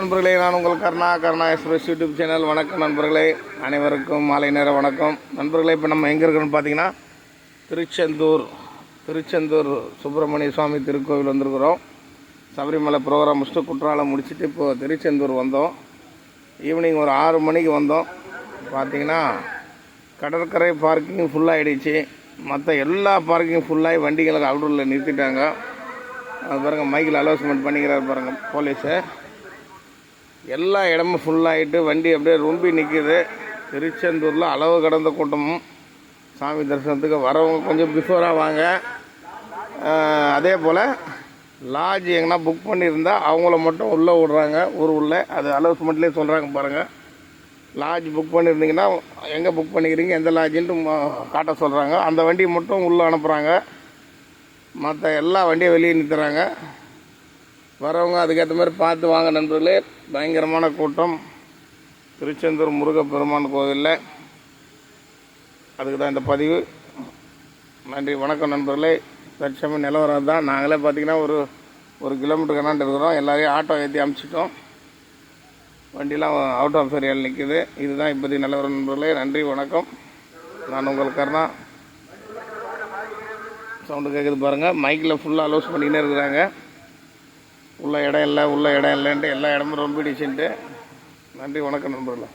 நண்பர்களே நான் உங்கள் Karuna Karuna express YouTube channel. வணக்கம் நண்பர்களே அனைவருக்கும் மாலை நேர வணக்கம். நண்பர்களே இப்போ நம்ம எங்கே இருக்கிறோம்னு பார்த்தீங்கன்னா திருச்செந்தூர் திருச்செந்தூர் சுப்பிரமணிய சுவாமி திருக்கோவில் வந்திருக்கிறோம். சபரிமலை ப்ரோக்ராம் முடிச்சுட்டு குற்றாலம் முடிச்சுட்டு இப்போது திருச்செந்தூர் வந்தோம். ஈவினிங் ஒரு ஆறு மணிக்கு வந்தோம். பார்த்தீங்கன்னா கடற்கரை பார்க்கிங் ஃபுல்லாகிடுச்சு மற்ற எல்லா பார்க்கிங் ஃபுல்லாகி வண்டிகளை அவுட்டரில் நிறுத்திட்டாங்க. அது பாருங்கள் மைக்கில் அலோஸ்மெண்ட் பண்ணிக்கிறார் பாருங்க போலீஸு எல்லா இடமும் ஃபுல்லாகிட்டு வண்டி அப்படியே ரொம்பி நிற்கிது திருச்செந்தூரில் அளவு கடந்த கூட்டமும் சாமி தரிசனத்துக்கு வரவங்க கொஞ்சம் பிஃபோராக வாங்க. அதே போல் லாட்ஜ் எங்கன்னா புக் பண்ணியிருந்தா அவங்கள மட்டும் உள்ளே விடுறாங்க ஊர் உள்ளே. அது அலோஸ்மெண்ட்லேயே சொல்கிறாங்க பாருங்கள் லாட்ஜ் புக் பண்ணியிருந்தீங்கன்னா எங்கே புக் பண்ணிக்கிறீங்க எந்த லாட்ஜின்ட்டு காட்ட சொல்கிறாங்க அந்த வண்டியை மட்டும் உள்ளே அனுப்புகிறாங்க மற்ற எல்லா வண்டியும் வெளியே நிறுத்துறாங்க. வரவங்க அதுக்கேற்ற மாதிரி பார்த்து வாங்க நண்பர்களே. பயங்கரமான கூட்டம். திருச்செந்தூர் முருகப்பெருமான் கோவிலில். அதுக்கு தான் இந்த பதிவு. நன்றி வணக்கம் நண்பர்களே. தற்சமயம் நிலவரம் தான். நாங்களே பார்த்தீங்கன்னா ஒரு ஒரு கிலோமீட்டர் கண்ணாண்டு இருக்கிறோம். எல்லாரையும் ஆட்டோ ஏற்றி அமுச்சிட்டோம். வண்டிலாம் அவுட் ஆஃப் ஏரியாவில் நிற்குது இதுதான் இப்போதைக்கு நிலவரம் நண்பர்களே. நன்றி வணக்கம். நான் உங்கள் கருணா. சவுண்டு கேட்குது பாருங்கள் மைக்கில் ஃபுல்லாக அலோஸ் பண்ணிக்கினே இருக்கிறாங்க. உள்ள இடம் இல்லை உள்ள இடம் இல்லைன்ட்டு எல்லா இடமும் ரொம்பிடுச்சுன்ட்டு நன்றி வணக்கம் நண்பர்களே.